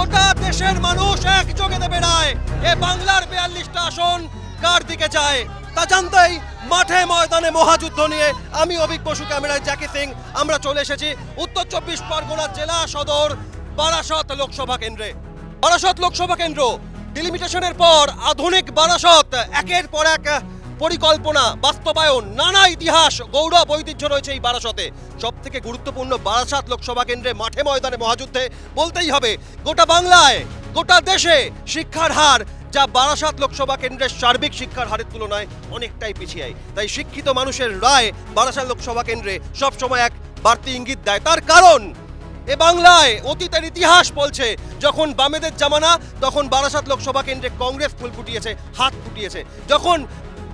গোটা দেশের মানুষ একযোগে দেবে রায় এ বাংলার বিয়াল্লিশটা আসন কার দিকে যায়? তা জানতেই মাঠে ময়দানে মহাযুদ্ধ নিয়ে আমি অভিক বসু ক্যামেরায় জ্যাকি সিং, আমরা চলে এসেছি উত্তর চব্বিশ পরগনা জেলা সদর বারাসত লোকসভা কেন্দ্রে। বারাসত লোকসভা কেন্দ্র ডিলিমিটেশনের পর আধুনিক বারাসত, একের পর এক পরিকল্পনা, বাস্তবায়ন, নানা ইতিহাস, গৌরব, ঐতিহ্য রয়েছে এই বারাসতে। সব থেকে গুরুত্বপূর্ণ বারাসাত লোকসভা কেন্দ্রে মাঠে ময়দানে মহাযুদ্ধে বলতেই হবে, গোটা বাংলায়, গোটা দেশে শিক্ষার হার, যা বারাসাত লোকসভা কেন্দ্রের সার্বিক শিক্ষার হারের তুলনায় অনেকটাই পিছিয়ে। তাই শিক্ষিত মানুষের রায় বারাসাত লোকসভা কেন্দ্রে সবসময় এক বাড়তি ইঙ্গিত দেয়। তার কারণ, এ বাংলায় অতীতের ইতিহাস বলছে, যখন বামেদের জামানা, তখন বারাসাত লোকসভা কেন্দ্রে কংগ্রেস ফুল ফুটিয়েছে, হাত ফুটিয়েছে। যখন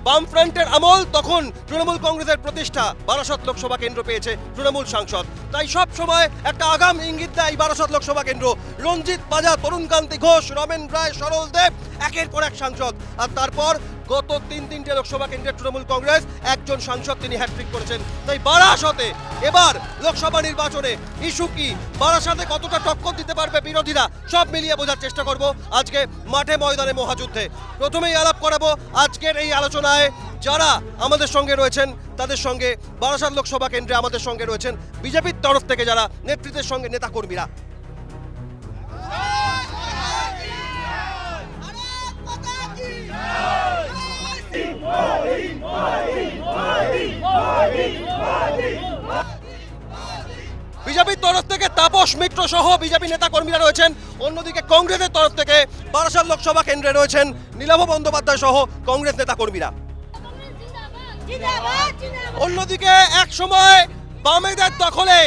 বামফ্রন্টের আমল তখন তৃণমূল কংগ্রেসের প্রতিষ্ঠা। বারাসত লোকসভা কেন্দ্র পেয়েছে তৃণমূল সাংসদ। তাই সব সময় একটা আগাম ইঙ্গিত দেয় বারাসত লোকসভা কেন্দ্র। রঞ্জিত বাজা তরুণকান্তি ঘোষ, রমেন রায়, সরল দেব, একের পর এক সাংসদ। আর তারপর গত তিন তিনটে লোকসভা কেন্দ্রের তৃণমূল কংগ্রেস, একজন সাংসদ তিনি হ্যাট্রিক করেছেন। তাই বারাসতে, এবার লোকসভা নির্বাচনে ইস্যু কি? বারাসাতে কতটা টক্কর দিতে পারবে বিরোধীরা? সব মিলিয়ে বোঝার চেষ্টা করব আজকে মাঠে ময়দানে মহাযুদ্ধে। প্রথমেই আলাপ করাবো আজকের এই আলোচনায় যারা আমাদের সঙ্গে রয়েছেন, তাদের সঙ্গে বারাসাত লোকসভা কেন্দ্রে আমাদের সঙ্গে রয়েছেন বিজেপির তরফ থেকে যারা নেতৃত্বের সঙ্গে নেতাকর্মীরা। বিজেপির তরফ থেকে তাপস মিত্র সহ বিজেপি নেতা কর্মীরা রয়েছেন। অন্যদিকে কংগ্রেসের তরফ থেকে বারাসাত লোকসভা কেন্দ্রে রয়েছেন নীলাভ বন্দ্যোপাধ্যায় সহ কংগ্রেস নেতা কর্মীরা অন্যদিকে এক সময় বামেদের দখলে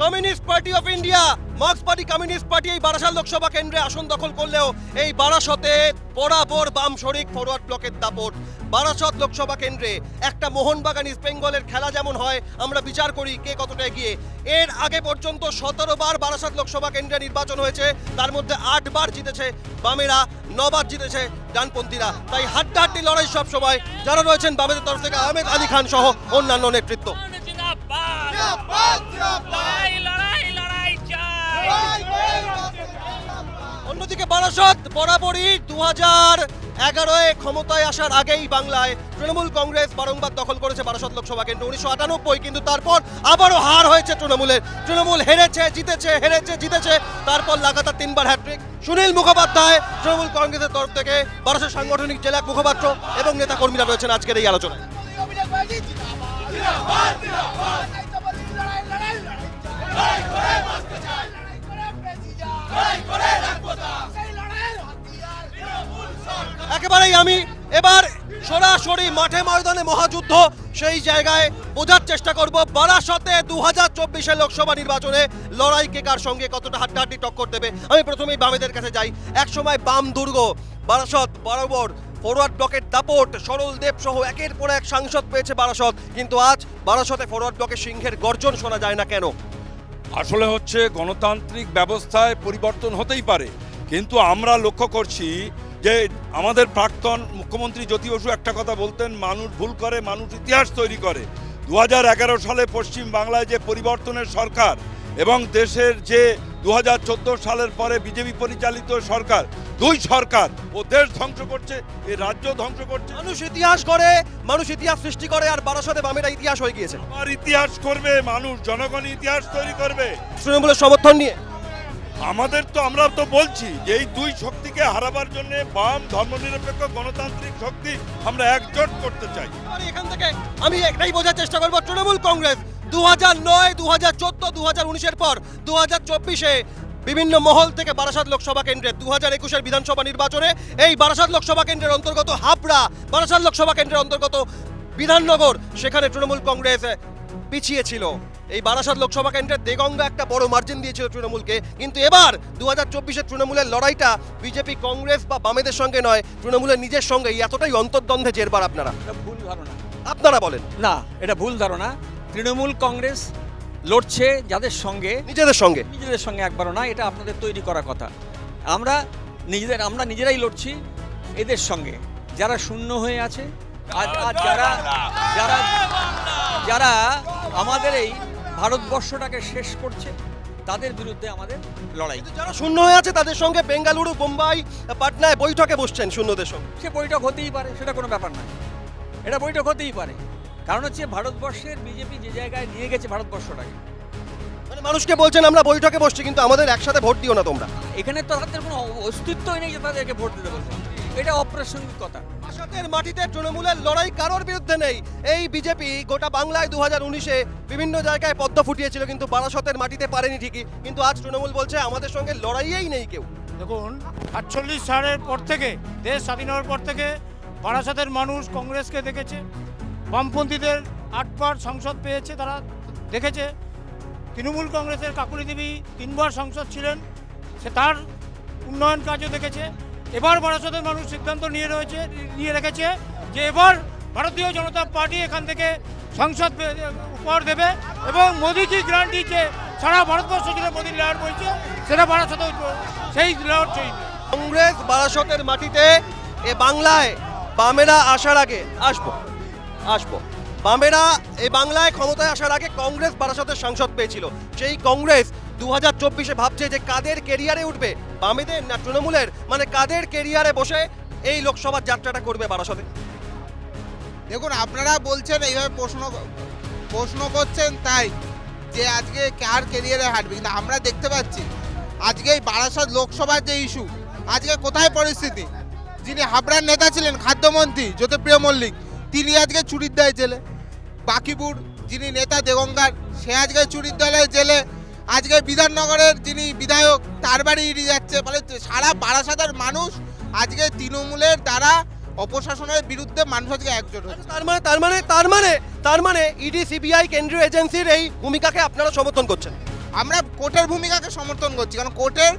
Communist Party of India Marx party, communist party এই বারাসাত লোকসভা কেন্দ্রে আসন দখল করলেও এই বারাসতে বরাবর বাম শরিক ফরওয়ার্ড ব্লকের দাপট। বারাসত লোকসভা কেন্দ্রে একটা মোহনবাগান, ইস্ট বেঙ্গলের খেলা যেমন হয়, আমরা বিচার করি কে কতটা এগিয়ে। এর আগে পর্যন্ত সতেরো বার বারাসাত লোকসভা কেন্দ্রে নির্বাচন হয়েছে, তার মধ্যে আট বার জিতেছে বামেরা নবার জিতেছে ডানপন্থীরা। তাই হাড্ডাহাড্ডি লড়াই সব সময়। যারা রয়েছেন বামেদের তরফ থেকে আহমেদ আলী খান সহ অন্যান্য নেতৃত্ব। অন্যদিকে বারাসত, বরাবরই দু হাজার এগারোয় ক্ষমতায় আসার আগেই বাংলায় তৃণমূল কংগ্রেস বারংবার দখল করেছে বারাসত লোকসভা কেন্দ্র। উনিশশো আটানব্বই, কিন্তু তারপর আবারও হার হয়েছে তৃণমূলের। তৃণমূল হেরেছে, জিতেছে হেরেছে, জিতেছে। তারপর লাগাতার তিনবার হ্যাট্রিক সুনীল মুখোপাধ্যায় তৃণমূল কংগ্রেসের তরফ থেকে বারাসত সাংগঠনিক জেলা মুখপাত্র এবং নেতা কর্মীরা রয়েছেন আজকের এই আলোচনায়। একেবারেই আমি এবার সরাসরি মাঠে ময়দানে মহাযুদ্ধ, সেই জায়গায় বোঝার চেষ্টা করব বারাসতে দু হাজার চব্বিশের লোকসভা নির্বাচনে লড়াই কে কার সঙ্গে কতটা হাড্ডাহাড্ডি টক্কর দেবে। আমি প্রথমেই বামেদের কাছে যাই। একসময় বাম দুর্গ, বারাসত, বরাবর ফরওয়ার্ড ব্লকের দাপট, সরল দেব সহ একের পর এক সাংসদ পেয়েছে বারাসত। কিন্তু আজ বারাসতে ফরওয়ার্ড ব্লকের সিংহের গর্জন শোনা যায় না কেন? আসলে হচ্ছে গণতান্ত্রিক ব্যবস্থায় পরিবর্তন হতেই পারে। কিন্তু আমরা লক্ষ্য করছি যে আমাদের প্রাক্তন মুখ্যমন্ত্রী জ্যোতি বসু একটা কথা বলতেন, মানুষ ভুল করে, মানুষ ইতিহাস তৈরি করে। দু হাজার এগারো সালে পশ্চিম বাংলায় যে পরিবর্তনের সরকার এবং দেশের যে দু হাজার চোদ্দ সালের পরে বিজেপি পরিচালিত সরকার দুই সরকার ও দেশ ধ্বংস করছে এ রাজ্য ধ্বংস করছে। মানুষ ইতিহাস করে মানুষ ইতিহাস সৃষ্টি করে আর বারাসতে বামেরা ইতিহাস হয়ে গিয়েছে। আর ইতিহাস করবে মানুষ জনগণ ইতিহাস তৈরি করবে। তৃণমূলের সমর্থন নিয়ে। আমাদের তো আমরা তো বলছি যে এই দুই শক্তিকে হারাবার জন্য বাম ধর্মনিরপেক্ষ গণতান্ত্রিক শক্তি আমরা একজোট করতে চাই। এখান থেকে আমি একটাই বোঝার চেষ্টা করব তৃণমূল কংগ্রেস। দু হাজার নয় দু হাজার চোদ্দ দু হাজার উনিশের পর দু হাজার চব্বিশে বিভিন্ন মহল থেকে বারাসাত লোকসভা কেন্দ্রে দু হাজার একুশের বিধানসভা নির্বাচনে এই বারাসাত লোকসভা কেন্দ্রের অন্তর্গত হাবড়া বারাসাত লোকসভা কেন্দ্রের অন্তর্গত বিধাননগর সেখানে তৃণমূল কংগ্রেস পিছিয়ে ছিল। এই বারাসাত লোকসভা কেন্দ্রের দেগঙ্গা একটা বড় মার্জিন দিয়েছিল তৃণমূলকে। কিন্তু এবার দু হাজার চব্বিশের তৃণমূলের লড়াইটা বিজেপি কংগ্রেস বা বামেদের সঙ্গে নয় তৃণমূলের নিজের সঙ্গে। এতটাই অন্তর্দ্বন্দ্বে জেরবার আপনারা। ভুল ধারণা। আপনারা বলেন। না এটা ভুল ধারণা। তৃণমূল কংগ্রেস লড়ছে যাদের সঙ্গে? নিজেদের সঙ্গে। নিজেদের সঙ্গে একবারও না এটা আপনাদের তৈরি করা কথা। আমরা নিজেদের আমরা নিজেরাই লড়ছি এদের সঙ্গে। যারা শূন্য হয়ে আছে আর যারা যারা যারা আমাদের এই ভারতবর্ষটাকে শেষ করছে তাদের বিরুদ্ধে আমাদের লড়াই। যারা শূন্য হয়ে আছে তাদের সঙ্গে বেঙ্গালুরু বোম্বাই পাটনায় বৈঠকে বসছেন শূন্যদের সঙ্গে। সে বৈঠক হতেই পারে সেটা কোনো ব্যাপার নয়। এটা বৈঠক হতেই পারে। কারণ হচ্ছে ভারতবর্ষের বিজেপি যে জায়গায় নিয়ে গেছে ভারতবর্ষটাকে। মানে মানুষকে বলছেন আমরা বৈঠকে বসছি কিন্তু আমাদের একসাথে ভোট দিও না তোমরা। এখানে তো তাদের কোনো অস্তিত্বই নেই যে তাদেরকে ভোট দিতে বলব এটা অপ্রাসঙ্গিক কথা। বারাসতের মাটিতে তৃণমূলের লড়াই কারোর বিরুদ্ধে নেই। এই বিজেপি গোটা বাংলায় দু হাজার উনিশে বিভিন্ন জায়গায় পদ্ম ফুটিয়েছিল কিন্তু বারাসতের মাটিতে পারেনি ঠিকই। কিন্তু আজ তৃণমূল বলছে আমাদের সঙ্গে লড়াইয়েই নেই কেউ। দেখুন আটচল্লিশ সালের পর থেকে দেশ স্বাধীন হওয়ার পর থেকে বারাসতের মানুষ কংগ্রেসকে দেখেছে। বামপন্থীদের আটবার সংসদ পেয়েছে, তারা দেখেছে। তৃণমূল কংগ্রেসের কাকুলি দেবী তিনবার সংসদ ছিলেন, সে তার উন্নয়ন কাজও দেখেছে। এবার বারাসতের মানুষ সিদ্ধান্ত নিয়ে রয়েছে, নিয়ে রেখেছে যে এবার ভারতীয় জনতা পার্টি এখান থেকে সংসদ উপহার দেবে এবং মোদিজি গ্যারান্টি যে সারা ভারতবর্ষ জুড়ে মোদীর লেয়ার বইছে, সেটা বারাসতে সেই লেয়ার চলবে কংগ্রেস বারাসতের মাটিতে এ বাংলায় বামেরা আসার আগে আসব। আসব। বামেরা এই বাংলায় ক্ষমতায় আসার আগে কংগ্রেস বারাসতের সাংসদ পেয়েছিল। সেই কংগ্রেস দু হাজার চব্বিশে ভাবছে যে কাদের কেরিয়ারে উঠবে? বামেদের না তৃণমূলের? মানে কাদের কেরিয়ারে বসে এই লোকসভার যাত্রাটা করবে বারাসতে? দেখুন, আপনারা বলছেন, এইভাবে প্রশ্ন প্রশ্ন করছেন, তাই যে আজকে কার কেরিয়ারে হাঁটবে? কিন্তু আমরা দেখতে পাচ্ছি, আজকে এই বারাসাত লোকসভার যে ইস্যু আজকে কোথায় পরিস্থিতি? যিনি হাবড়ার নেতা ছিলেন, খাদ্যমন্ত্রী, জ্যোতিপ্রিয় মল্লিক তিনি আজকে চুরির দায় জেলে। বাকিপুর যিনি নেতা দেগঙ্গার সে আজকে চুরির দলের জেলে। আজকে বিধাননগরের যিনি বিধায়ক তার বাড়ি ইডি যাচ্ছে। ফলে সারা বারাসাতের মানুষ আজকে তৃণমূলের দ্বারা অপশাসনের বিরুদ্ধে মানুষ আজকে একজোট হচ্ছে। তার মানে তার মানে তার মানে তার মানে ইডি সিবিআই কেন্দ্রীয় এজেন্সির এই ভূমিকাকে আপনারা সমর্থন করছেন? আমরা কোর্টের ভূমিকাকে সমর্থন করছি। কারণ কোর্টের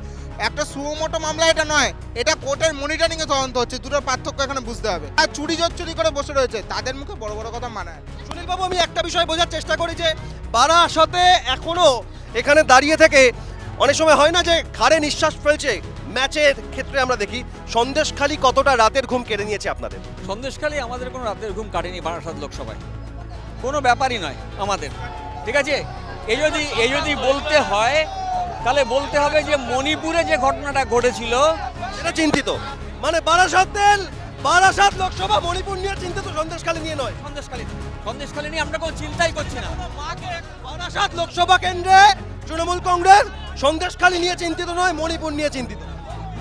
একটা সুমোটো মামলা এটা নয়। এটা কোর্টের মনিটরিং এ তদন্ত হচ্ছে। দুটোর পার্থক্য এখানে বুঝতে হবে। আর চুরি চুরি করে বসে রয়েছে। তাদের মুখে বড় বড় কথা মানায় না। সুনীল বাবু আমি একটা বিষয় বোঝার চেষ্টা করি যে বারাসতে এখনও এখানে দাঁড়িয়ে থেকে অনেক সময় হয় না যে ঘাড়ে নিঃশ্বাস ফেলছে। ম্যাচের ক্ষেত্রে আমরা দেখি সন্দেশখালি কতটা রাতের ঘুম কেড়ে নিয়েছে আপনাদের? সন্দেশখালী আমাদের কোনো রাতের ঘুম কাটেনি বারাসাত লোকসভায়। কোনো ব্যাপারই নয় আমাদের। ঠিক আছে? এই যদি এই যদি বলতে হয় তাহলে বলতে হবে যে মণিপুরে যে ঘটনাটা ঘটেছিল সেটা চিন্তিত। মানে বারাসাত তেল বারাসাত লোকসভা মণিপুর নিয়ে চিন্তিত সন্দেশখালি নিয়ে নয়। সন্দেশখালী সন্দেশখালী নিয়ে আমরা কোনো চিন্তাই করছি না। বারাসাত লোকসভা কেন্দ্রে তৃণমূল কংগ্রেস সন্দেশখালি নিয়ে চিন্তিত নয় মণিপুর নিয়ে চিন্তিত।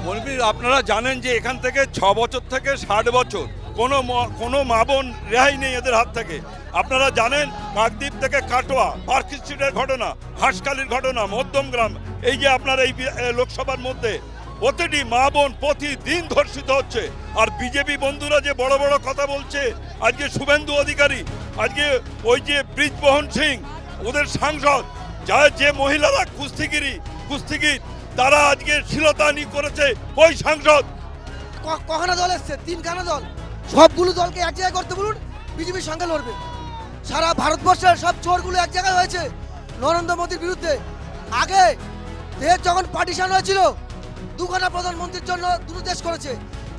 মনিপুর আপনারা জানেন যে এখান থেকে ছ বছর থেকে ষাট বছর কোনো কোনো মা বোন রেহাই নেই এদের হাত থেকে। আপনারা জানেন কাকদ্বীপ থেকে কাটোয়া, পার্ক স্ট্রিটের ঘটনা হাঁসকালির ঘটনা মধ্যমগ্রাম এই যে আপনার এই লোকসভার মধ্যে প্রতিটি মা বোন প্রতিদিন ধর্ষিত হচ্ছে। আর বিজেপি বন্ধুরা যে বড় বড় কথা বলছে, আজকে শুভেন্দু অধিকারী, আজকে ওই যে ব্রিজমোহন সিং, ওদের সাংসদ, যা যে মহিলারা কুস্তিগিরি, কুস্তিগির, তারা আজকে শিলতানি করেছে ওই সাংসদ। কখানা দল এসছে, তিনখানা দল। সবগুলো দলকে এক জায়গায় করতে বলুন বিজেপির সঙ্গে লড়বে। সারা ভারতবর্ষের সব চোরগুলো এক জায়গায় হয়েছে নরেন্দ্র মোদীর বিরুদ্ধে। আগে দেশ যখন পার্টিশন হয়েছিল দুখানা প্রধানমন্ত্রীর জন্য দুটো দেশ করেছে।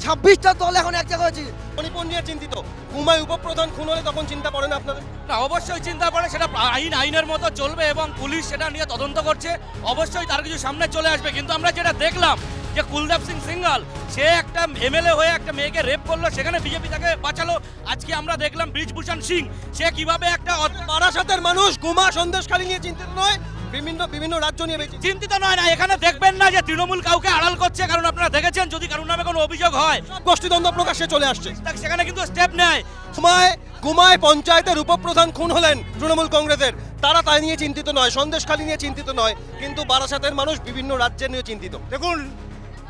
ছাব্বিশটা দল এখন এক জায়গায় হয়েছে। মণিপুর নিয়ে চিন্তিত। ঘুমায় উপপ্রধান খুন হলে তখন চিন্তা পড়ে না আপনাদের? না অবশ্যই চিন্তা করে সেটা আইন আইনের মতো চলবে এবং পুলিশ সেটা নিয়ে তদন্ত করছে। অবশ্যই তার কিছু সামনে চলে আসবে কিন্তু আমরা যেটা দেখলাম যে কুলদেব সিং সিঙ্গাল সে একটা এমএলএ হয়ে একটা মেয়েকে রেপ করল সেখানে বিজেপি তাকে বাঁচালো। আজকে আমরা দেখলাম ব্রিজভূষণ সিং সে কীভাবে একটা বারাসাতের মানুষ গুমা সন্দেশখালী নিয়ে চিন্তিত নয় বিভিন্ন বিভিন্ন রাজ্য নিয়ে চিন্তিত। নয় না এখানে দেখবেন না যে তৃণমূল কাউকে আড়াল করছে কারণ আপনারা দেখেছেন যদি কারোর নামে কোনো অভিযোগ হয়। গোষ্ঠীদ্বন্দ্ব প্রকাশ্যে চলে আসছে। সেখানে কিন্তু স্টেপ নেয়। গুমায় গুমায় পঞ্চায়েতের উপপ্রধান খুন হলেন তৃণমূল কংগ্রেসের। তারা তাই নিয়ে চিন্তিত নয় সন্দেশখালী নিয়ে চিন্তিত নয় কিন্তু বারাসাতের মানুষ বিভিন্ন রাজ্যে নিয়ে চিন্তিত। দেখুন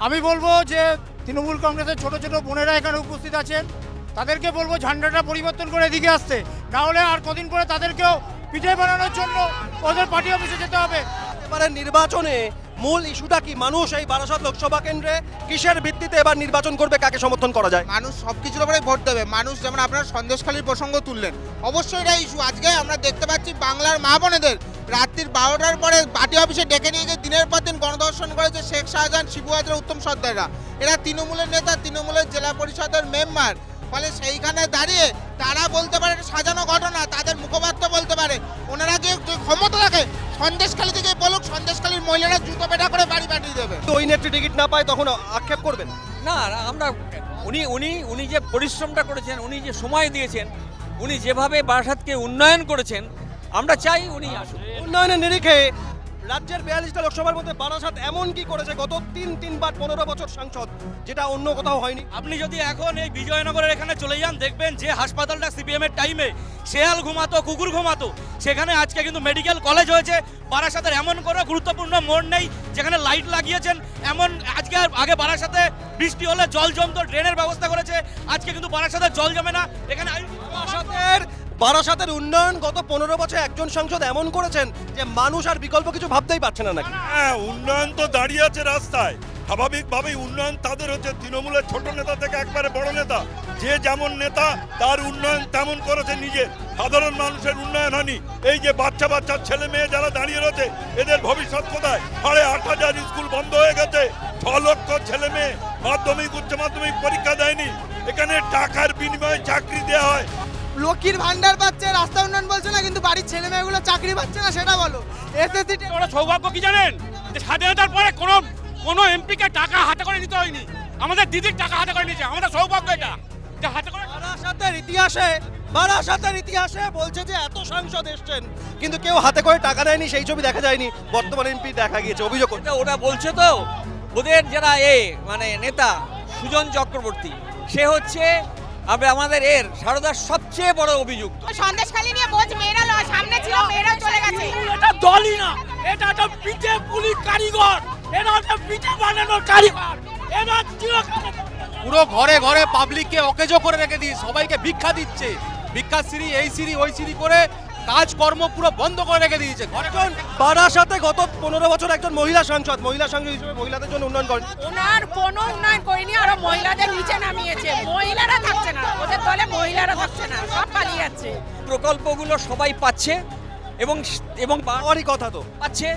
আমি বলব যে তৃণমূল কংগ্রেসের ছোট ছোট বোনেরা এখানে উপস্থিত আছেন। তাদেরকে বলব ঝান্ডাটা পরিবর্তন করে এদিকে আসতে। না হলে আর কদিন পরে তাদেরকেও পিঠে বানানোর জন্য ওদের পার্টি অফিসে যেতে হবে। এবারে নির্বাচনে মূল ইস্যুটা কি? মানুষ এই বারাসাত লোকসভা কেন্দ্রে কিসের ভিত্তিতে এবার নির্বাচন করবে? কাকে সমর্থন করা যায়? মানুষ সব কিছুর উপরে ভোট দেবে। মানুষ যেমন আপনার সন্দেশখালীর প্রসঙ্গ তুললেন অবশ্যই এটা ইস্যু আজকে আমরা দেখতে পাচ্ছি বাংলার মা বোনেদের রাত্রির বারোটার পরে পার্টি অফিসে ডেকে নিয়ে গিয়ে দিনের পর দিন গণদর্শন করেছে শেখ শাহজাহান শিবু হাজরা উত্তম সর্দাররা। এরা তৃণমূলের নেতা তৃণমূলের জেলা পরিষদের মেম্বার। ফলে সেইখানে দাঁড়িয়ে তারা বলতে পারে সাজানো ঘটনা তাদের মুখপাত্র বলতে পারে। ওনারা যে যে ক্ষমতা রাখে সন্দেশখালী থেকে বলুক সন্দেশখালীর মহিলারা জুতো পেটা করে বাড়ি পাঠিয়ে দেবে। ওই নেত্রী টিকিট না পায় তখন আক্ষেপ করবেন? না না, আমরা উনি উনি উনি যে পরিশ্রমটা করেছেন উনি যে সময় দিয়েছেন উনি যেভাবে বারাসাতকে উন্নয়ন করেছেন আমরা চাই উনি আসুন উন্নয়নের নিরিখে রাজ্যের বিয়াল্লিশটা লোকসভার মধ্যে বারাসাত এমন কি করেছে গত তিন তিনবার পনেরো বছর সাংসদ যেটা অন্য কোথাও হয়নি। আপনি যদি এখন এই বিজয়নগরের এখানে চলে যান দেখবেন যে হাসপাতালটা সিপিএম এর টাইমে শেয়াল ঘুমাতো কুকুর ঘুমাতো। সেখানে আজকে কিন্তু মেডিকেল কলেজ হয়েছে। বারাসাতের এমন কোনো গুরুত্বপূর্ণ মোড় নেই যেখানে লাইট লাগিয়েছেন। এমন আজকে আগে বারাসাতে বৃষ্টি হলে জল জমতো ড্রেনের ব্যবস্থা করেছে। আজকে কিন্তু বারাসাতে জল জমে না। এখানে বারাসাতের বারাসাতের উন্নয়ন গত পনেরো বছর একজন সাংসদ এমন করেছেন যে মানুষ আর বিকল্প কিছু ভাবতেই পারছে না নাকি? হ্যাঁ উন্নয়ন তো দাঁড়িয়ে আছে রাস্তায়। স্বাভাবিকভাবেই উন্নয়ন তাদের হচ্ছে তৃণমূলের ছোট নেতা থেকে একবারে বড় নেতা। যে যেমন নেতা, তার উন্নয়ন তেমন করেছে নিজে সাধারণ মানুষের উন্নয়ন হয়নি। এই যে বাচ্চা বাচ্চা, ছেলে মেয়ে যারা দাঁড়িয়ে রয়েছে, এদের ভবিষ্যৎ কোথায়? সাড়ে আট হাজার স্কুল বন্ধ হয়ে গেছে। ছ লক্ষ ছেলে মেয়ে মাধ্যমিক, উচ্চ মাধ্যমিক পরীক্ষা দেয়নি। এখানে টাকার বিনিময়ে চাকরি দেওয়া হয়। লক্ষ্মীর ভান্ডার পাচ্ছে রাস্তা উন্নয়ন বলছে না কিন্তু বাড়ির ছেলে মেয়েগুলো চাকরি পাচ্ছে না সেটা বলো। এসএসসি ওরা সৌভাগ্য কি জানেন? যে স্বাধীনতার পরে কোনো কোনো এমপিকে টাকা হাতে করে নিতে হয়নি। আমাদের দিদির টাকা হাতে করে নিয়েছে আমাদের সৌভাগ্য এটা। যে হাতে করে বারাসাতের ইতিহাসে বারাসাতের ইতিহাসে বলছে যে এত সাংসদ এসছেন কিন্তু কেউ হাতে করে টাকা দেয়নি সেই ছবি দেখা যায়নি। বর্তমান এমপি দেখা গিয়েছে অভিযোগ করছে। ওটা ওটা বলছে তো ওদের যারা এ মানে নেতা সুজন চক্রবর্তী সে হচ্ছে আবে আমাদের এর সারদার সবচেয়ে বড় অভিযুক্ত। সন্দেশখালী নিয়ে বোঝ মেয়েরা লয় সামনে ছিল মেয়েরাও চলে গেছে। এটা দলই না এটা একটা পিঠে পুলি কারিগর এটা হচ্ছে পিঠে বানানোর কারিগর এটা ছিল পুরো ঘরে ঘরে পাবলিককে অকেজো করে রেখে দিয়ে সবাইকে ভিক্ষা দিচ্ছে। ভিক্ষা সিঁড়ি এই সিঁড়ি ওই সিঁড়ি করে কাজকর্ম পুরো বন্ধ করে রেখে দিয়েছে। ঘরে ঘরে বারাসাতে গত পনেরো বছর একজন মহিলা সাংসদ মহিলা সাংসদ হিসেবে মহিলাদের জন্য উন্নয়ন করেন। ওনার কোনো উন্নয়ন করেনি আরও মহিলাদের নিচে নামিয়েছে। মহিলারা থাকছে না ওদের দলে মহিলারা থাকছে না সব পালিয়ে যাচ্ছে। প্রকল্পগুলো সবাই পাচ্ছে এবং এবং পাওয়ারই কথা তো। পাচ্ছে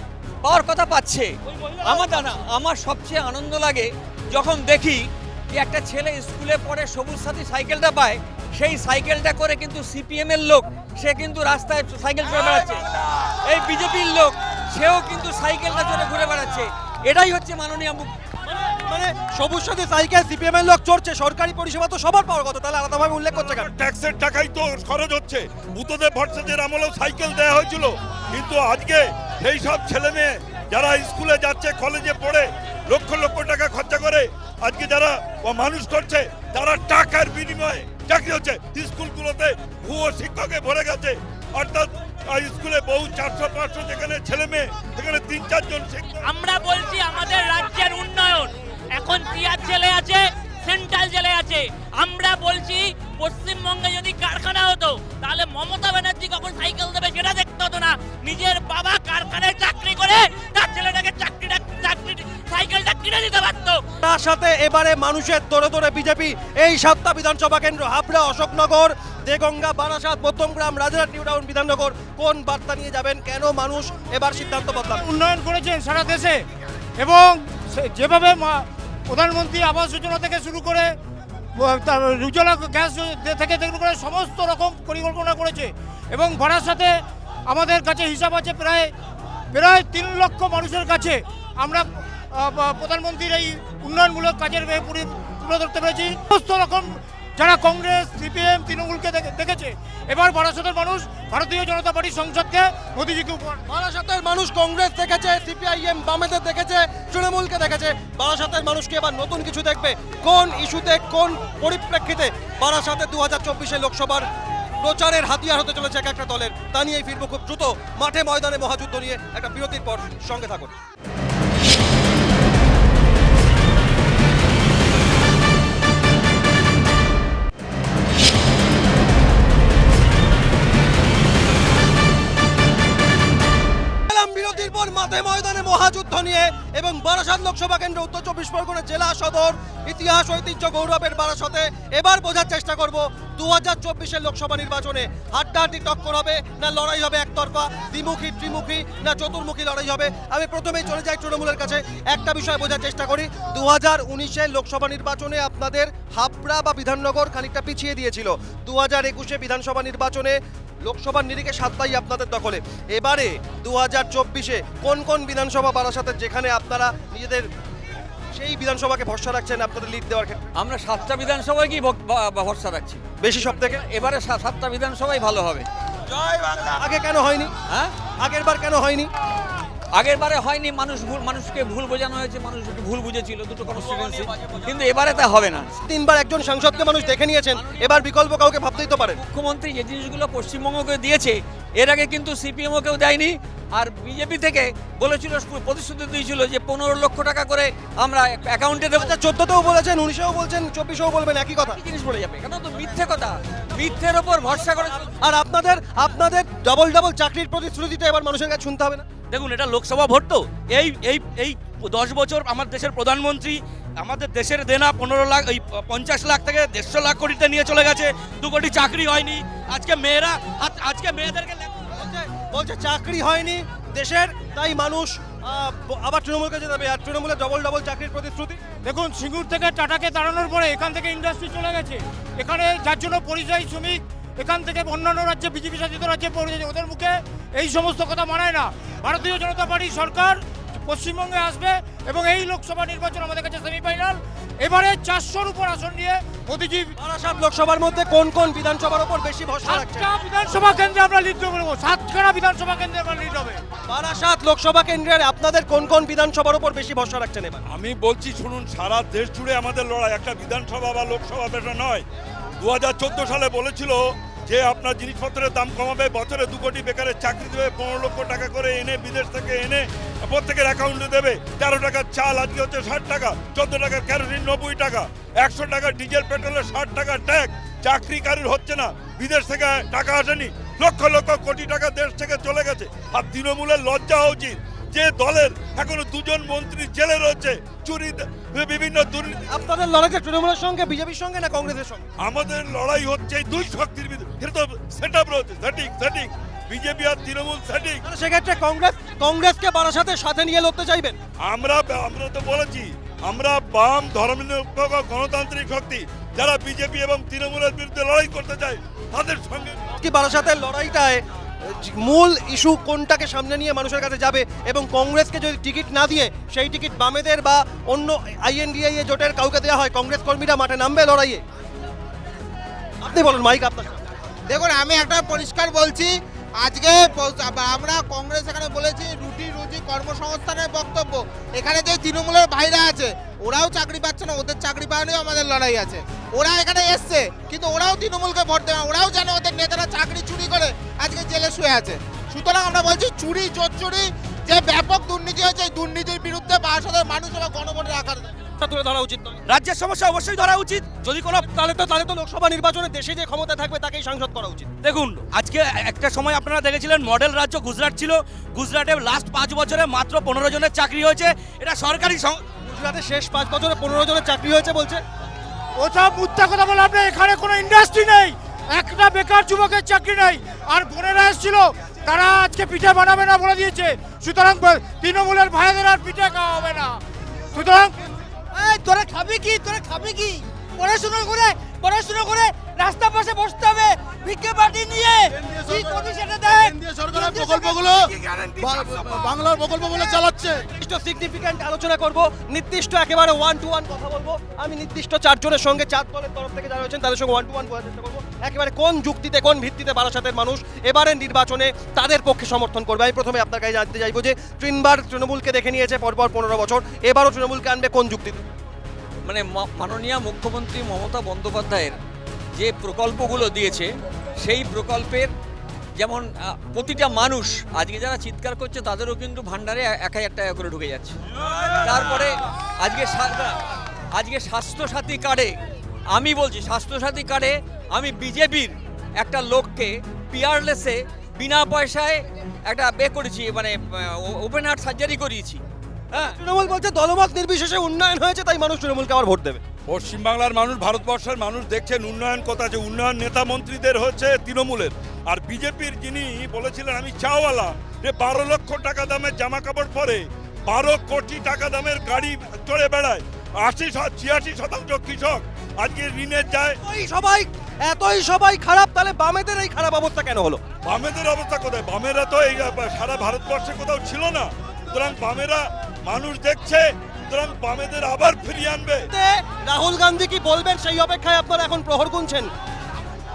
পাওয়ার কথা পাচ্ছে। আমার জানা আমার সবচেয়ে আনন্দ লাগে যখন দেখি যে একটা ছেলে স্কুলে পড়ে সবুজ সাথী সাইকেলটা পায় সেই সাইকেলটা করে কিন্তু সিপিএম এর লোক সে কিন্তু রাস্তায় সাইকেল চড়ে বেড়াচ্ছে। এই বিজেপির লোক সেও কিন্তু সাইকেলটা চড়ে ঘুরে বেড়াচ্ছে। এটাই হচ্ছে মাননীয় মুখ- মানে সবুজ সাথী সাইকেল সিপিএম এর লোক চড়ছে সরকারি পরিষেবা তো সবার পাওয়ার কথা তাহলে আলাদাভাবে উল্লেখ করছে কেন? ট্যাক্সের টাকাই তো খরচ হচ্ছে। বুদ্ধদেব ভট্টাচার্যের আমলেও সাইকেল দেওয়া হয়েছিল। কিন্তু আজকে সেই সব ছেলে মেয়ে যারা স্কুলে যাচ্ছে কলেজে পড়ে লক্ষ লক্ষ টাকা খরচা করে আজকে যারা মানুষ করছে তারা টাকার বিনিময়ে চাকরি হচ্ছে। স্কুলগুলোতে ভুয়ো শিক্ষকে ভরে গেছে। অর্থাৎ স্কুলে বহু চারশো, পাঁচশো, যেখানে ছেলে মেয়ে, সেখানে তিন, চারজন আমরা বলছি আমাদের রাজ্যের উন্নয়ন। এখন টিয়ার জেলে আছে, সেন্ট্রাল জেলে আছে। আমরা বলছি, পশ্চিমবঙ্গে যদি কারখানা হতো, তাহলে মমতা ব্যানার্জি কখন সাইকেল দেবে সেটা দেখতে হতো না। নিজের বাবা কারখানায় তার সাথে এবারে মানুষের দরে দরে বিজেপি এই সাতটা বিধানসভা কেন্দ্র, হাবড়া, অশোকনগর, দেগঙ্গা, বারাসাত, মধ্যমগ্রাম, রাজারহাট, নিউ টাউন, বিধাননগর, কোন বার্তা নিয়ে যাবেন, কেন মানুষ এবার সিদ্ধান্ত বদলাবে? উন্নয়ন করেছেন সারা দেশে এবং যেভাবে প্রধানমন্ত্রী আবাস যোজনা থেকে শুরু করে তার উজ্জ্বলা গ্যাস থেকে শুরু করে সমস্ত রকম পরিকল্পনা করেছে এবং সাথে আমাদের কাছে হিসাব আছে প্রায় প্রায় তিন লক্ষ মানুষের কাছে আমরা প্রধানমন্ত্রীর এই উন্নয়নমূলক কাজের তুলে ধরতে পেরেছি। সমস্ত রকম যারা কংগ্রেস, সিপিএম, তৃণমূলকে দেখেছে, এবার বারাসতের মানুষ ভারতীয় জনতা পার্টির সংসদকে মোদীজিকে উপহার বারাসাতের মানুষ কংগ্রেস দেখেছে, সিপিআইএম বামেদের দেখেছে, তৃণমূলকে দেখেছে। বারাসাতের মানুষকে এবার নতুন কিছু দেখবে। কোন ইস্যুতে, কোন পরিপ্রেক্ষিতে বারাসাতে দু হাজার চব্বিশে লোকসভার প্রচারের হাতিয়ার হতে চলেছে এক একটা দলের। তা নিয়েই ফিরবো খুব দ্রুত। মাঠে ময়দানে মহাযুদ্ধ নিয়ে একটা বিরতির পর সঙ্গে থাকুন। বিরতির ময়দানে মহাযুদ্ধ নিয়ে এবং বারাসাত লোকসভা কেন্দ্র, উত্তর চব্বিশ পরগনা জেলা সদর, ইতিহাস, ঐতিহ্য, গৌরবের বারাসতে এবার বোঝার চেষ্টা করব দু হাজার চব্বিশের লোকসভা নির্বাচনে। হাড্ডাহাড্ডি টক্কর হবে না লড়াই হবে একতরফা, দ্বিমুখী, ত্রিমুখী না চতুর্মুখী লড়াই হবে? আমি প্রথমেই চলে যাই তৃণমূলের কাছে। একটা বিষয় বোঝার চেষ্টা করি। দু হাজার উনিশের লোকসভা নির্বাচনে আপনাদের হাবড়া বা বিধাননগর খানিকটা পিছিয়ে দিয়েছিল। দু হাজার একুশে বিধানসভা নির্বাচনে লোকসভার নিরিখে সাতটাই আপনাদের দখলে। এবারে দু হাজার চব্বিশে কোন কোন বিধানসভা বারাসাতের যেখানে আপনারা নিজেদের সেই বিধানসভাকে ভরসা রাখছেন আপনাদের লিড দেওয়ার ক্ষেত্রে? আমরা সাতটা বিধানসভায় কি ভরসা রাখছি? বেশি সব থেকে? এবারে সা- সাতটা বিধানসভাই ভালো হবে। জয় বাংলা। আগে কেন হয়নি? হ্যাঁ? আগের বার কেন হয়নি? আগের বারে হয়নি মানুষ ভুল মানুষকে ভুল বোঝানো হয়েছে মানুষ ভুল বুঝেছিল দুটো কনস্টিটুয়েন্সি কিন্তু এবারে তা হবে না। তিনবার একজন সাংসদকে মানুষ দেখে নিয়েছেন এবার বিকল্প কাউকে ভাবতেই তো পারে মুখ্যমন্ত্রী যে জিনিসগুলো পশ্চিমবঙ্গকে দিয়েছে এর আগে কিন্তু সিপিএমও কেউ দেয়নি আর বিজেপি থেকে বলেছিল প্রতিশ্রুতি দিয়েছিল যে পনেরো লক্ষ টাকা করে আমরা অ্যাকাউন্টে দেবো। আচ্ছা চোদ্দতেও বলেছেন উনিশেও বলছেন চব্বিশেও বলবেন একই কথা। জিনিস বলে যাবে কেন তো মিথ্যে কথা। মিথ্যের ওপর ভরসা করে আর আপনাদের আপনাদের ডবল ডবল চাকরির প্রতিশ্রুতিটা এবার মানুষের কাছে শুনতে হবে না। দেখুন এটা লোকসভা ভোট তো। এই এই এই দশ বছর আমার দেশের প্রধানমন্ত্রী, আমাদের দেশের দেনা পনেরো লাখ, এই পঞ্চাশ লাখ থেকে দেড়শো লাখ কোটিতে নিয়ে চলে গেছে। দু কোটি চাকরি হয়নি। আজকে মেয়েরা আজকে মেয়েদেরকে বলছে চাকরি হয়নি দেশের, তাই মানুষ আবার তৃণমূলকে যেতে হবে আর তৃণমূলের ডবল ডবল চাকরির প্রতিশ্রুতি। দেখুন, সিঙ্গুর থেকে টাটাকে দাঁড়ানোর পরে এখান থেকে ইন্ডাস্ট্রি চলে গেছে। এখানে যার জন্য পরিযায়ী শ্রমিক, এখান থেকে অন্যান্য রাজ্যে, বিজেপি শাসিত রাজ্যে পড়ে ওদের মুখে এই সমস্ত কথা মানায় না। ভারতীয় জনতা পার্টি সরকার পশ্চিমবঙ্গে আসবে এবং এই লোকসভা নির্বাচন আমাদের কাছে সেমিফাইনাল এবারে চারশোর উপর আসন নিয়ে মোদিজি বারাসাত লোকসভার মধ্যে কোন কোন বিধানসভার ওপর বেশি ভরসা সাতটা বিধানসভা কেন্দ্রে আমরা লিড করব সাতখানা বিধানসভা কেন্দ্রে আমরা লিড হবে। বারাসাত লোকসভা কেন্দ্রের আপনাদের কোন কোন বিধানসভার ওপর বেশি ভরসা রাখছেন এবার? আমি বলছি শুনুন সারা দেশ জুড়ে আমাদের লড়াই। একটা বিধানসভা বা লোকসভা নয়। দু সালে বলেছিল যে আপনার জিনিসপত্রের দাম কমাবে, বছরে দু কোটি বেকারের চাকরি দেবে, পনেরো লক্ষ টাকা করে এনে বিদেশ থেকে এনে প্রত্যেকের অ্যাকাউন্টে দেবে। তেরো টাকার চাল, আজকে হচ্ছে ষাট টাকা, চোদ্দ টাকার ক্যারোসিন নব্বই টাকা, একশো টাকা ডিজেল, পেট্রোলের ষাট টাকা ট্যাক্স চাকরি কারোর হচ্ছে না, বিদেশ থেকে টাকা আসেনি, লক্ষ লক্ষ কোটি টাকা দেশ থেকে চলে গেছে। আর তৃণমূলের লজ্জা হওয়া উচিত। যে দলের এখনও দুজন মন্ত্রী জেলে রয়েছে চুরি বিভিন্ন দুর্নীতি আপনাদের লড়াইটা তৃণমূলের সঙ্গে বিজেপির সঙ্গে না কংগ্রেসের সঙ্গে? আমাদের লড়াই হচ্ছে এই দুই শক্তির বিরুদ্ধে। এটা তো সেট আপ রয়েছে সেটিং সেটিং বিজেপি আর তৃণমূল তাহলে সেক্ষেত্রে কংগ্রেস কংগ্রেসকে বারাসাতের সাথে নিয়ে লড়তে চাইবেন? আমরা আমরা তো বলেছি আমরা বাম ধর্মনিরপেক্ষ গণতান্ত্রিক শক্তি যারা বিজেপি এবং তৃণমূলের বিরুদ্ধে লড়াই করতে চায় তাদের সঙ্গে কি বারাসাতের লড়াইটায় মূল ইস্যু কোনটাকে সামনে নিয়ে মানুষের কাছে যাবে এবং কংগ্রেসকে যদি টিকিট না দিয়ে সেই টিকিট বামেদের বা অন্য আইএনডিআই জোটের কাউকে দেওয়া হয়, কংগ্রেস কর্মীরা মাঠে নামবে লড়াইয়ে? আপনি বলুন, মাইক আপনার দেখুন, আমি একটা পরিষ্কার বলছি, আজকে আমরা কংগ্রেস এখানে বলেছি রুটি রুজি কর্মসংস্থানের বক্তব্য এখানে যে তৃণমূলের ভাইরা আছে, ওরাও চাকরি পাচ্ছে না, ওদের চাকরি পাওয়া নিয়েও আমাদের লড়াই আছে ওরা এখানে এসছে, কিন্তু ওরাও তৃণমূলকে ভোট দেবে। ওরাও জানে ওদের নেতারা চাকরি চুরি করে আজকে জেলে শুয়ে আছে সুতরাং আমরা বলছি, চুরি চোর চুরি যে ব্যাপক দুর্নীতি হয়েছে, এই দুর্নীতির বিরুদ্ধে বাসাদের মানুষ এবং গণভোটের আকার তুলে ধরা উচিত নয়। রাজ্যের সমস্যা অবশ্যই ধরা উচিত। যদি কোনো তাহলে তো তাহলে তো লোকসভা নির্বাচনে দেশে যে ক্ষমতা থাকবে তাকেই সাংসদ করা উচিত। দেখুন আজকে একটা সময় আপনারা দেখেছিলেন মডেল রাজ্য গুজরাট ছিল। গুজরাটে লাস্ট পাঁচ বছরে মাত্র পনেরো জনের চাকরি হয়েছে। এটা সরকারি গুজরাটে শেষ পাঁচ বছরে পনেরো জনের চাকরি হয়েছে বলছে। ওসব মুদ্রা কথা বলে আপনি এখানে কোনো ইন্ডাস্ট্রি নেই। একটা বেকার যুবকের চাকরি নেই। আর বোনেরা এসেছিল তারা আজকে পিঠে বানাবে না বলে দিয়েছে। সুতরাং তৃণমূলের ভাইদের আর পিঠে খাওয়া হবে না। সুতরাং তোরা খাবি কি? তোরা খাবি কি? পড়াশোনা করে পড়াশোনা করে রাস্তা পাশে বসতে হবে। ভিক্ষে পাটি নিয়ে। কি করবি সেটা দেখ। সরকারের প্রকল্পগুলো বাংলার প্রকল্পগুলো চালাচ্ছে। নির্দিষ্ট সিগনিফিক্যান্ট আলোচনা করব। নির্দিষ্ট একেবারে ওয়ান টু ওয়ান কথা বলব। আমি নির্দিষ্ট চারজনের সঙ্গে চার দলের তরফ থেকে যারা রয়েছেন তাদের সঙ্গে ওয়ান টু ওয়ান বলার চেষ্টা করব। একেবারে কোন যুক্তিতে কোন ভিত্তিতে বারাসাতের মানুষ এবারের নির্বাচনে তাদের পক্ষে সমর্থন করবে? আমি প্রথমে আপনার কাছে জানতে চাইব যে তিনবার তৃণমূলকে দেখে নিয়েছে পরপর পনেরো বছর। এবারও তৃণমূলকে আনবে কোন যুক্তিতে? মানে মাননীয় মুখ্যমন্ত্রী মমতা বন্দ্যোপাধ্যায়ের যে প্রকল্পগুলো দিয়েছে, সেই প্রকল্পের যেমন প্রতিটা মানুষ, আজকে যারা চিৎকার করছে তাদেরও কিন্তু ভান্ডারে এ- এক হাজার টাকা করে ঢুকে যাচ্ছে। তারপরে আজকে আজকে স্বাস্থ্যসাথী কার্ডে, আমি বলছি স্বাস্থ্যসাথী কার্ডে আমি বিজেপির একটা লোককে পিয়ারলেসে বিনা পয়সায় একটা বে করেছি মানে ওপেন হার্ট সার্জারি করিয়েছি। হ্যাঁ তৃণমূল বলছে দলমত নির্বিশেষে উন্নয়ন হয়েছে তাই মানুষ তৃণমূলকে আবার ভোট দেবে। পশ্চিমবাংলার মানুষ ভারতবর্ষের মানুষ দেখছেন উন্নয়ন কথা যে উন্নয়ন নেতা মন্ত্রীদের হচ্ছে তৃণমূলের। আর বিজেপির যিনি বলেছিলেন আমি চাওয়ালা যে বারো লক্ষ টাকা দামের জামা কাপড় পরে বারো কোটি টাকা দামের গাড়ি চড়ে বেড়ায়। আশি ছিয়াশি শতাংশ কৃষক আজকে ঋণের যায়। সবাই এতই সবাই খারাপ তাহলে বামেদের এই খারাপ অবস্থা কেন হলো? বামেদের অবস্থা কোথায়? বামেরা তো এই সারা ভারতবর্ষে কোথাও ছিল না। সুতরাং বামেরা মানুষ দেখছে সুতরাং বামেদের আবার ফিরিয়ে আনবে। তে রাহুল গান্ধী কি বলবেন? সেই অপেক্ষায় আপনারা এখন প্রহর গুনছেন।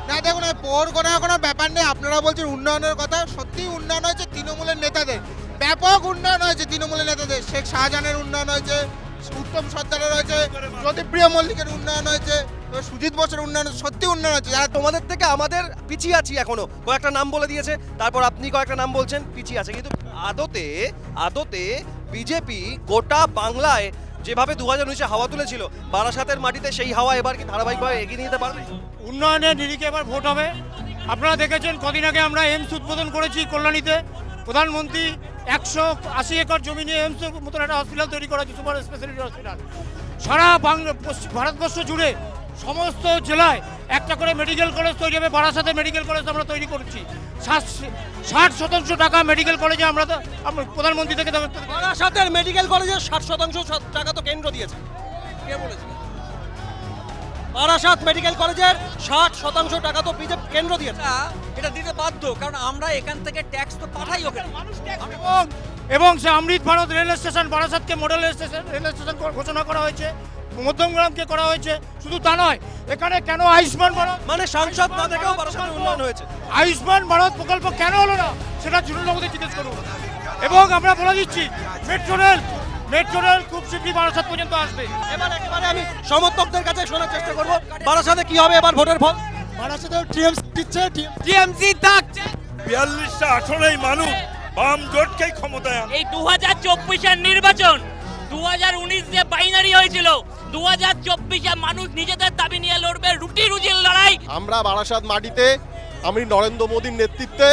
না দেখুন এই পোর কোনো ব্যাপার নেই। আপনারা বলছেন উন্নয়নের কথা। সত্যি উন্নয়ন হয়েছে তৃণমূলের নেতাদের। ব্যাপক উন্নয়ন হয়েছে তৃণমূলের নেতাদের। শেখ শাহজাহানের উন্নয়ন হয়েছে উত্তম সর্দারের হয়েছে জ্যোতিপ্রিয় মল্লিকের উন্নয়ন হয়েছে সুজিত বোসের উন্নয়ন হয়েছে, সত্যি উন্নয়ন হয়েছে। যারা তোমাদের থেকে আমাদের পিছিয়ে আছি এখনও। কয়েকটা নাম বলে দিয়েছে তারপর আপনি কয়েকটা নাম বলছেন পিছিয়ে আছে। কিন্তু আদতে আদতে বিজেপি গোটা বাংলায় যেভাবে দু হাজার উনিশে হাওয়া তুলেছিল, বারাসাতের মাটিতে সেই হাওয়া এবার কি ধারাবাহিকভাবে এগিয়ে নিয়ে যেতে পারবে? উন্নয়নের নিরিখে এবার ভোট হবে। আপনারা দেখেছেন, কদিন আগে আমরা এমস উদ্বোধন করেছি কল্যাণীতে। প্রধানমন্ত্রী একশো আশি একর জমি নিয়ে এমস মতন একটা হসপিটাল তৈরি করা হয়েছে সুপার স্পেশালিটি হসপিটাল সারা বাংলা ভারতবর্ষ জুড়ে সমস্ত জেলায় একটা করে মেডিকেল কলেজ তৈরি হবে, বারাসাতে মেডিকেল কলেজ আমরা তৈরি করছি। ষাট- ষাট শতাংশ টাকা মেডিকেল কলেজে আমরা তো- প্রধানমন্ত্রী থেকে। বারাসাতের মেডিকেল কলেজে ষাট শতাংশ টাকা তো কেন্দ্র দিয়েছে। কে বলেছে? বারাসাত মেডিকেল কলেজের ষাট শতাংশ টাকা তো বিজেপি কেন্দ্র দিয়েছে। এটা এটা দিতে বাধ্য কারণ আমরা এখান থেকে ট্যাক্স তো পাঠাই ওখানে এবং এবং সে অমৃত ভারত রেল স্টেশন বারাসাতকে মডেল স্টেশন রেল স্টেশন ঘোষণা করা হয়েছে। মধ্যমগ্রামকে করা হয়েছে। শুধু তা নয় এখানে কেন আয়ুষ্মান ভারত মানে সাংসদ না থেকেও বারাসাতের উন্নয়ন হয়েছে। আয়ুষ্মান ভারত প্রকল্প কেন হলো না সেটা তৃণমূলকে জিজ্ঞেস করুন। এবং আমরা বলে দিচ্ছি মেট্রো রেল মেট্রো রেল খুব শীঘ্রই বারাসাত পর্যন্ত আসবে। এবার একেবারে আমি সমর্থকদের কাছে শোনার চেষ্টা করব। বারাসাতে কি হবে এবার ভোটের ফল? বারাসাতে টিএমসি দিচ্ছে টিএমসি থাকছে। বিয়াল্লিশটা আসনেই মানুষ বাম জোটকেই ক্ষমতায় এই দু হাজার চব্বিশের নির্বাচন দু হাজার উনিশ যে বাইনারি হয়েছিল দু হাজার চব্বিশে মানুষ নিজেদের দাবি নিয়ে লড়বে রুটি রুজির লড়াই। আমরা বারাসাত মাটিতে আমি নরেন্দ্র মোদীর নেতৃত্বে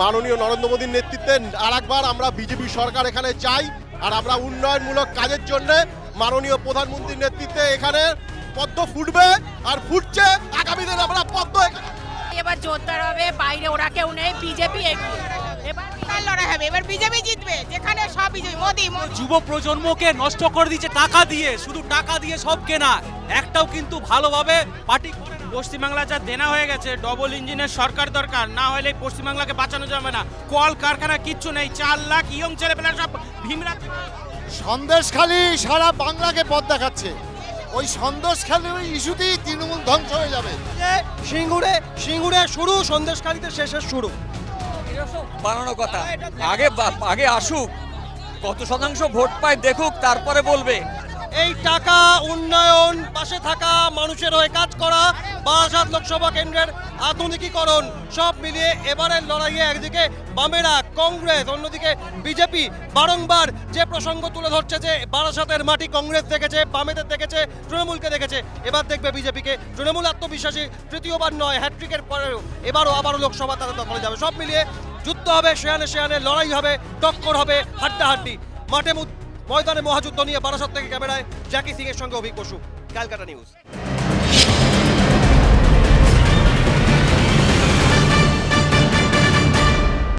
মাননীয় নরেন্দ্র মোদীর নেতৃত্বে আর একবার আমরা বিজেপি সরকার এখানে চাই আর আমরা উন্নয়নমূলক কাজের জন্য মাননীয় প্রধানমন্ত্রীর নেতৃত্বে এখানে পদ্ম ফুটবে আর ফুটছে। আগামী দিনে আমরা পদ্ম এখানে এবার জোরদার হবে বাইরে ওরা কেউ নেই বিজেপি এগিয়ে। এবার বিশাল লড়াই হবে। এবার বিজেপি জিতবে। যেখানে সব বিজেপি মোদি মোদি। যুব প্রজন্মকে নষ্ট করে দিচ্ছে টাকা দিয়ে। শুধু টাকা দিয়ে সব কেনা একটাও কিন্তু ভালোভাবে পার্টি পশ্চিমবাংলা যা দেনা হয়ে গেছে ডবল ইঞ্জিনের সরকার দরকার। না হলে পশ্চিমবাংলাকে বাঁচানো যাবে না। কল কারখানা কিচ্ছু নেই। চার লাখ ইয়ং ছেলেপেলা সব ভীমরা সন্দেশখালী সারা বাংলাকে পথ দেখাচ্ছে। ওই সন্দেশখালী ইস্যুতেই তৃণমূল ধ্বংস হয়ে যাবে। সিঙ্গুরে সিঙ্গুরে শুরু সন্দেশকারীতে শেষের শুরু। এটা সব বানানো কথা। আগে আগে আসুক, কত শতাংশ ভোট পায় দেখুক, তারপরে বলবে। এই টাকা উন্নয়ন, পাশে থাকা মানুষের হয়ে কাজ করা। বারাসাত লোকসভা কেন্দ্রের আধুনিকীকরণ, সব মিলিয়ে এবারের লড়াইয়ে একদিকে বামেরা, কংগ্রেস, অন্যদিকে বিজেপি। বারংবার যে প্রসঙ্গ তুলে ধরছে যে বারাসাতের মাটি কংগ্রেস দেখেছে, বামেদের দেখেছে, তৃণমূলকে দেখেছে, এবার দেখবে বিজেপিকে। তৃণমূল আত্মবিশ্বাসী তৃতীয়বার নয় হ্যাট্রিকের পরেও এবারও আবারও লোকসভা তাদের দখলে যাবে। সব মিলিয়ে যুদ্ধ হবে, সেয়ানে সেয়ানে লড়াই হবে, টক্কর হবে, হাড্ডাহাড্ডি। মাঠে ময়দানে মহাযুদ্ধ নিয়ে বারাসাত থেকে ক্যামেরায় জ্যাকি সিং এর সঙ্গে অভিক বসু, ক্যালকাটা নিউজ।